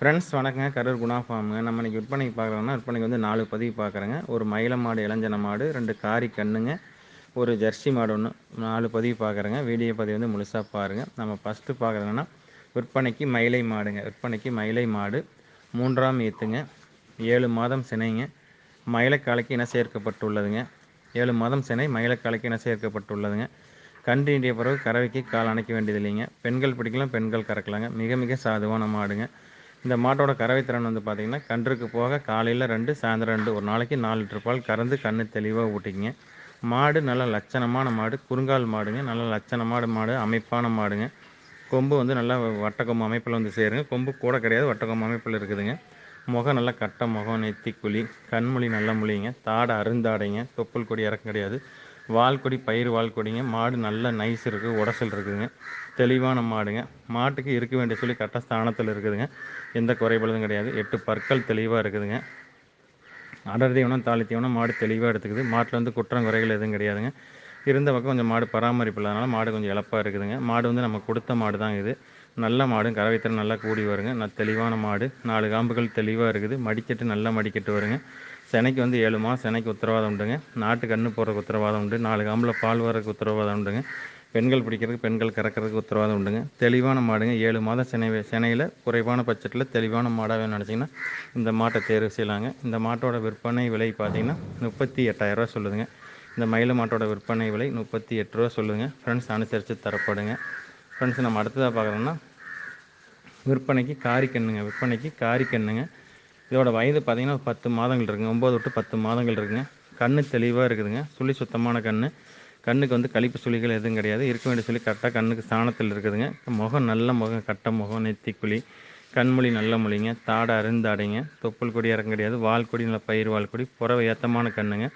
Friends வணக்கங்க. கரூர் குணா ஃபார்முங்க. நம்ம இன்றைக்கி விற்பனைக்கு பார்க்குறோம்னா விற்பனைக்கு வந்து நாலு பதிவு பார்க்குறேங்க. ஒரு மயில மாடு இளஞ்சன மாடு ரெண்டு காரி கண்ணுங்க ஒரு ஜெர்சி மாடு ஒன்று நாலு பதிவு பார்க்குறேங்க. வீடியோ பதிவு வந்து முழுசாக பாருங்கள் நம்ம ஃபஸ்ட்டு பார்க்குறதுன்னா விற்பனைக்கு மயிலை மாடுங்க. விற்பனைக்கு மயிலை மாடு மூன்றாம் ஈத்துங்க ஏழு மாதம் சினைங்க. மயிலக்காலைக்கு இன சேர்க்கப்பட்டுள்ளதுங்க. ஏழு மாதம் சினை மயிலக்காலைக்கு இன சேர்க்கப்பட்டுள்ளதுங்க. கன்று இண்டிய பிறகு கறவைக்கு கால் அணைக்க வேண்டியது இல்லைங்க பெண்கள் பிடிக்கலாம் பெண்கள் கறக்கலாங்க. மிக மிக சாதுவான மாடுங்க. இந்த மாட்டோட கறவை திறன் வந்து பார்த்திங்கன்னா கன்றுக்கு போக காலையில் ரெண்டு சாயந்தரம் ரெண்டு ஒரு நாளைக்கு நாலு லிட்டர் பால் கறந்து கண்ணு தெளிவாக ஊட்டிக்கிங்க மாடு நல்ல லட்சணமான மாடு குறுங்கால் மாடுங்க நல்ல லட்சணமான மாடு அமைப்பான மாடுங்க. கொம்பு வந்து நல்லா வட்டக்கொம்பு அமைப்பில் வந்து சேருங்க. கொம்பு கூட கிடையாது வட்டக்கொம்பு அமைப்பில் இருக்குதுங்க. முகம் நல்லா கட்ட முகம் நெத்தி குழி கண்மொழி நல்ல மொழிங்க. தாடை அருந்தாடைங்க தொப்புள் கொடி இறக்கம் கிடையாது. வால்கொடி பயிர் வால்கொடிங்க மாடு நல்ல நைஸ் இருக்குது உடசல் இருக்குதுங்க தெளிவான மாடுங்க. மாட்டுக்கு இருக்க வேண்டிய சொல்லி கரெக்டாக ஸ்தானத்தில் இருக்குதுங்க. எந்த குறைபாடும் கிடையாது. எட்டு பற்கள் தெளிவாக இருக்குதுங்க. அடர் தீவனம் தாலி தீவனம் மாடு தெளிவாக எடுத்துக்குது. மாட்டில் வந்து குற்றம் குறைகள் எதுவும் கிடையாதுங்க. இருந்த பக்கம் கொஞ்சம் மாடு பராமரிப்பு இல்லாதனால மாடு கொஞ்சம் இழப்பாக இருக்குதுங்க. மாடு வந்து நம்ம கொடுத்த மாடு தான் இது. நல்ல மாடு கறவைத்திறன் நல்லா கூடி வருங்க. நல்ல தெளிவான மாடு. நாலு காம்புகள் தெளிவாக இருக்குது. மடிக்கட்டு நல்லா மடிக்கட்டு வருங்க. செனைக்கு வந்து ஏழு மாதம் செனைக்கு உத்தரவாதம் உண்டுங்க. நாட்டு கன்று போடுறதுக்கு உத்தரவாதம் உண்டு. நாலு காம்பில் பால் வரக்கு உத்தரவாதம் உண்டுங்க. பெண்கள் பிடிக்கிறதுக்கு பெண்கள் கறக்கிறதுக்கு உத்தரவாதம் உண்டுங்க. தெளிவான மாடுங்க. ஏழு மாதம் செனை செனையில் குறைவான பட்ஜெட்டில் தெளிவான மாடாக வேணும் நினச்சிங்கன்னா இந்த மாட்டை தேர்வு செய்யலாங்க. இந்த மாட்டோட விற்பனை விலை பார்த்தீங்கன்னா முப்பத்தி எட்டாயிரரூவா சொல்லுதுங்க. இந்த மயில மாட்டோட விற்பனை விலை முப்பத்தி எட்டு ரூபா சொல்லுங்கள் ஃப்ரெண்ட்ஸ் அனுசரித்து தரப்படுங்க. ஃப்ரெண்ட்ஸ் நம்ம அடுத்ததாக பார்க்குறோன்னா விற்பனைக்கு காரிக்கண்ணுங்க விற்பனைக்கு காரிக்கண்ணுங்க இதோட வயது பார்த்திங்கன்னா பத்து மாதங்கள் இருக்குங்க. ஒம்பது விட்டு பத்து மாதங்கள் இருக்குங்க. கண் தெளிவாக இருக்குதுங்க. சுழி சுத்தமான கண் கண்ணுக்கு வந்து கழிப்பு சுழிகள் எதுவும் கிடையாது. இருக்க வேண்டிய சொல்லி கரெக்டாக கண்ணுக்கு ஸ்தானத்தில் இருக்குதுங்க. முகம் நல்ல முகம் கட்ட முகம் நெத்திக்குழி கண்மொழி நல்ல மொழிங்க. தாடை அருந்தாடைங்க தொப்புள் கொடி இறங்க கிடையாது. வால் கொடி நல்ல பயிர் வால் கொடி புறவை ஏத்தமான கண்ணுங்க.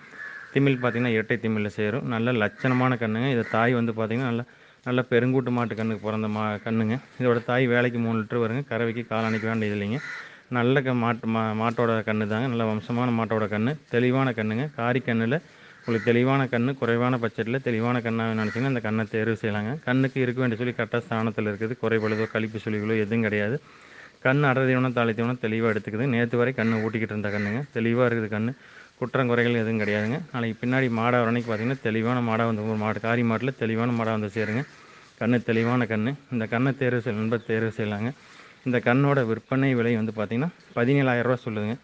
திமிழ் பார்த்திங்கன்னா இரட்டை திமிழில் சேரும். நல்ல லட்சணமான கண்ணுங்க. இதை தாய் வந்து பார்த்திங்கன்னா நல்ல நல்ல பெருங்கூட்டு மாட்டு கண்ணுக்கு பிறந்த மா கண்ணுங்க. இதோட தாய் வேலைக்கு மூணு லிட்டர் வருங்க. கறவைக்கு கால் வேண்டியது இல்லைங்க. நல்ல க மாட்டு மா மாட்டோட கன்று தாங்க நல்ல வம்சமான மாட்டோட கன்று தெளிவான கண்ணுங்க. காரி கண்ணில் உங்களுக்கு தெளிவான கண் குறைவான பட்ஜெட்டில் தெளிவான கண்ணாக நினச்சிங்கன்னா அந்த கண்ணை தேர்வு செய்யலாங்க. கண்ணுக்கு இருக்க வேண்டிய சொல்லி கரெக்டாக ஸ்தானத்தில் இருக்குது. குறைபழுதோ கழிப்பு சொல்லிகளோ எதுவும் கிடையாது. கண் அடர்தீவனம் தாளித்தீவனம் தெளிவாக எடுத்துக்குது. நேற்று வரை கண் ஊட்டிக்கிட்டு இருந்த கண்ணுங்க. தெளிவாக இருக்குது கண் குற்றம் குறைகள் எதுவும் கிடையாதுங்க. நாளைக்கு பின்னாடி மாடாக வரணைக்கு பார்த்திங்கன்னா தெளிவான மாடாக வந்து ஒரு மாடு காரி மாட்டில் தெளிவான மாடாக வந்து சேருங்க. கண் தெளிவான கண் இந்த கண்ணை தேர்வு செய்ய நண்பர் தேர்வு செய்யலாங்க. இந்த கண்ணோட விற்பனை விலை வந்து பார்த்திங்கன்னா பதினேழாயிரரூவா சொல்லுதுங்க.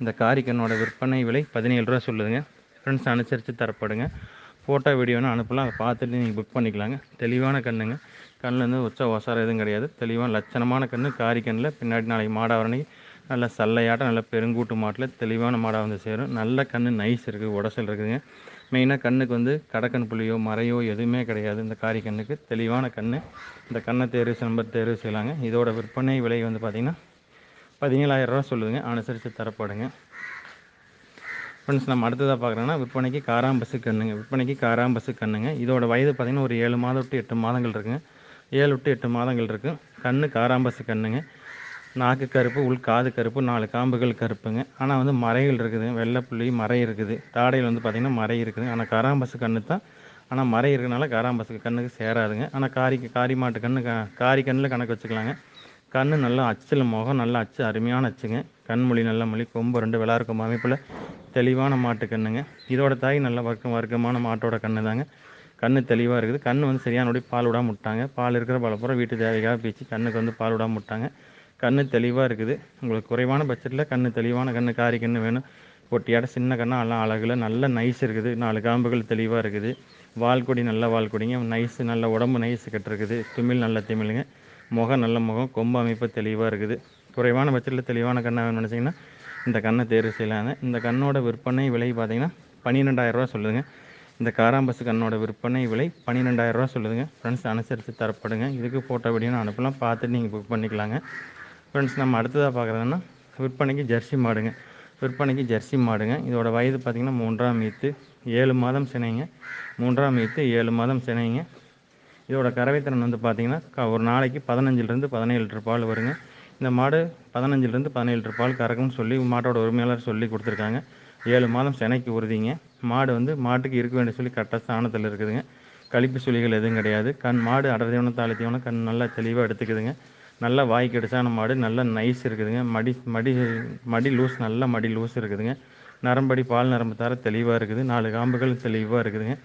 இந்த காரி கண்ணோட விற்பனை விலை பதினேழு ரூபா சொல்லுதுங்க. ஃப்ரெண்ட்ஸ் அனுசரித்து தரப்படுங்க. ஃபோட்டோ வீடியோன்னு அனுப்பலாம். அதை பார்த்துட்டு நீங்கள் புக் பண்ணிக்கலாங்க. தெளிவான கண்ணுங்க. கண்ணிலேருந்து உச்ச ஒசாரம் எதுவும் கிடையாது. தெளிவான லட்சணமான கண்ணு. காரி கண்ணில் பின்னாடி நாளைக்கு மாடாவரணைக்கு நல்ல சல்லையாட்டம் நல்ல பெருங்கூட்டு மாட்டில் தெளிவான மாடாக வந்து சேரும். நல்ல கண் நைஸ் இருக்குது உடசல் இருக்குதுங்க. மெயினாக கண்ணுக்கு வந்து கடக்கன் புள்ளியோ மறையோ எதுவுமே கிடையாது. இந்த காரி கண்ணுக்கு தெளிவான கண் இந்த கண்ணை தேர்வு நம்ப தேர்வு செய்யலாங்க. இதோட விற்பனை விலை வந்து பார்த்திங்கன்னா பதினேழாயிரரூவா சொல்லுதுங்க. அனுசரித்து தரப்படுங்க. ஃப்ரெண்ட்ஸ் நம்ம அடுத்ததாக பார்க்குறோன்னா விற்பனைக்கு காராம்பசு கண்ணுங்க. விற்பனைக்கு காராம்பசு கண்ணுங்க. இதோட வயது பார்த்திங்கன்னா ஒரு ஏழு மாதம் விட்டு எட்டு மாதங்கள் இருக்குங்க. ஏழு விட்டு எட்டு மாதங்கள் இருக்குது கண்ணு காராம்பசு கண்ணுங்க. நாக்கு கருப்பு உள் காது கருப்பு நாலு காம்புகள் கருப்புங்க. ஆனால் வந்து மறைகள் இருக்குது. வெள்ளை புள்ளி மறை இருக்குது. தாடையில் வந்து பார்த்திங்கன்னா மறை இருக்குது. ஆனால் காராம்பசு கண்ணு தான். ஆனால் மறை இருக்கிறனால காராம்பசு கண்ணுக்கு சேராதுங்க. ஆனால் காரி காரி மாட்டு கண்ணு காரி கண்ணில் கணக்கு வச்சுக்கலாங்க. கண் நல்லா அச்சில் முகம் நல்லா அச்சு அருமையான அச்சுங்க. கண்மொழி நல்ல மொழி கொம்பு ரெண்டு விளாருக்கும் அமைப்பில். தெளிவான மாட்டு கண்ணுங்க. இதோட தாய் நல்ல வர்க்கம் வர்க்கமான மாட்டோட கண்ணு தாங்க கண் தெளிவாக இருக்குது. கண் வந்து சரியானபடி பால் விடாம விட்டாங்க. பால் இருக்கிற பலப்புறம் வீட்டு தேவைக்காக பீச்சு கண்ணுக்கு வந்து பால் விடாம விட்டாங்க. கண் தெளிவாக இருக்குது. உங்களுக்கு குறைவான பட்ஜெட்டில் கண் தெளிவான கண் காரி கண் வேணும். பொட்டியாட சின்ன கண்ணாக எல்லாம் அழகில் நல்ல நைஸ் இருக்குது. நாலு காம்புகள் தெளிவாக இருக்குது. வால்கொடி நல்ல வால்கொடிங்க நைஸ் நல்ல உடம்பு நைஸ் கட்டிருக்குது. திமிழ் நல்ல திமிழுங்க முகம் நல்ல முகம் கொம்பு அமைப்பு தெளிவாக இருக்குது. குறைவான பட்சத்தில் தெளிவான கண்ணை வேணும்னு நினச்சிங்கன்னா இந்த கண்ணை தேர்வு செய்யலாங்க. இந்த கண்ணோட விற்பனை விலை பார்த்தீங்கன்னா பன்னிரெண்டாயிரரூவா சொல்லுதுங்க. இந்த காராம்பசு கண்ணோட விற்பனை விலை பன்னிரெண்டாயிரரூவா சொல்லுதுங்க. ஃப்ரெண்ட்ஸ் அனுசரித்து தரப்படுங்க. இதுக்கு ஃபோட்டோ வீடியோ அனுப்பலாம் பார்த்துட்டு நீங்கள் புக் பண்ணிக்கலாங்க. ஃப்ரெண்ட்ஸ் நம்ம அடுத்ததாக பார்க்குறதுன்னா விற்பனைக்கு ஜெர்சி மாடுங்க. விற்பனைக்கு ஜெர்சி மாடுங்க. இதோட வயது பார்த்திங்கன்னா மூன்றாம் மீத்து ஏழு மாதம் சினைங்க. மூன்றாம் மீத்து ஏழு மாதம் சினைங்க. இதோட கறவைத்திறன் வந்து பார்த்திங்கன்னா ஒரு நாளைக்கு பதினஞ்சிலிருந்து பதினேழு லிட்டர் பால் வருங்க. இந்த மாடு பதினஞ்சிலிருந்து பதினேழு லிட்டர் பால் கறக்கும்னு சொல்லி மாட்டோட உரிமையாளர் சொல்லி கொடுத்துருக்காங்க. ஏழு மாதம் செனைக்கு உறுதிங்க. மாடு வந்து மாட்டுக்கு இருக்க வேண்டிய சொல்லி கரெக்டாக ஸ்தானத்தில் இருக்குதுங்க. கழிப்பு சுழிகள் எதுவும் கிடையாது. கண் மாடு அடர் தீவனம் தாளி தீவனம் கண் நல்லா தெளிவாக எடுத்துக்குதுங்க. நல்லா வாய்க்கு அடிச்சான மாடு நல்லா நைஸ் இருக்குதுங்க. மடி மடி மடி லூஸ் நல்லா மடி லூஸ் இருக்குதுங்க. நரம்படி பால் நரம்பு தர தெளிவாக இருக்குது. நாலு காம்புகள் தெளிவாக இருக்குதுங்க.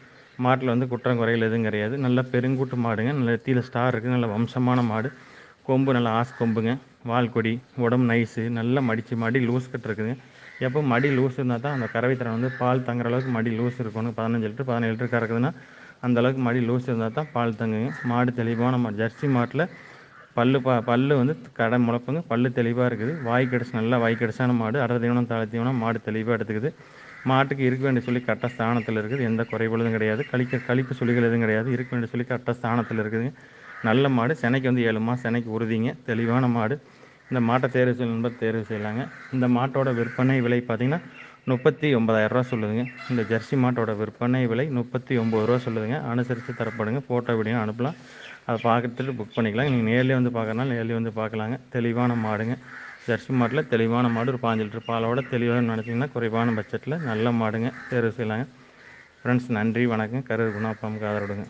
மாட்டில் வந்து குற்றம் குறைகள் எதுவும் கிடையாது. நல்ல பெருங்கூட்டு மாடுங்க. நல்ல நெத்தியில் ஸ்டார் இருக்குது நல்ல வம்சமான மாடு. கொம்பு நல்லா ஆஸ் கொம்புங்க. வால்கொடி உடம்பு நைஸு நல்லா மடித்து மடி லூஸ் கட்டு இருக்குதுங்க. எப்போ மடி லூஸ் இருந்தால் தான் அந்த கறவைத்திறன் வந்து பால் தங்குற அளவுக்கு மடி லூஸ் இருக்கணும் பதினஞ்சு லிட்டர் பதினேழு லிட்டர் கறக்குதுன்னா அந்த அளவுக்கு மடி லூஸ் இருந்தால் தான் பால் தங்குங்க. மாடு தெளிவான மாடு ஜெர்சி மாட்டில் பல்லு பா பல்லு வந்து கடை முளப்புங்க பல்லு தெளிவாக இருக்குது. வாய் கடிச்சு நல்லா வாய் கடிச்சான மாடு. அடர் தீவனம் தலை தீவனம் மாடு தெளிவாக எடுத்துக்குது. மாட்டுக்கு இருக்க வேண்டிய சொல்லி கரெக்டாக ஸ்தானத்தில் இருக்குது. எந்த குறைபாடும் கிடையாது. கழிக்க கழிப்பு சுழிகள் எதுவும் கிடையாது. இருக்க வேண்டிய சொல்லி கரெக்டாக ஸ்தானத்தில் இருக்குதுங்க நல்ல மாடு. செனைக்கு வந்து ஏழு மாதம் செனைக்கு உறுதிங்க. தெளிவான மாடு. இந்த மாட்டை தேர்வு செய்யணும் தேர்வு செய்யலாங்க. இந்த மாட்டோட விற்பனை விலை பார்த்திங்கன்னா முப்பத்தி ஒன்பதாயிரரூவா சொல்லுதுங்க. இந்த ஜெர்சி மாட்டோட விற்பனை விலை முப்பத்தி ஒம்பது ரூபா சொல்லுதுங்க. அனுசரித்து தரப்படுங்க. ஃபோட்டோ வீடியோ அனுப்பலாம். அதை பார்த்துட்டு புக் பண்ணிக்கலாம். நீங்கள் நேர்லேயே வந்து பார்க்கறனால நேர்லேயே வந்து பார்க்கலாங்க. தெளிவான மாடுங்க. ஜெர்சி மாட்டில் தெளிவான மாடு ஒரு பாஞ்சு லிட்டர் பாலோட தெளிவாக நினச்சிங்கன்னா குறைவான பட்ஜெட்டில் நல்ல மாடுங்க தேர்வு செய்யலாங்க. ஃப்ரெண்ட்ஸ் நன்றி வணக்கம். கரூர் குணாப்பாமுக்கு ஆதரவுடுங்க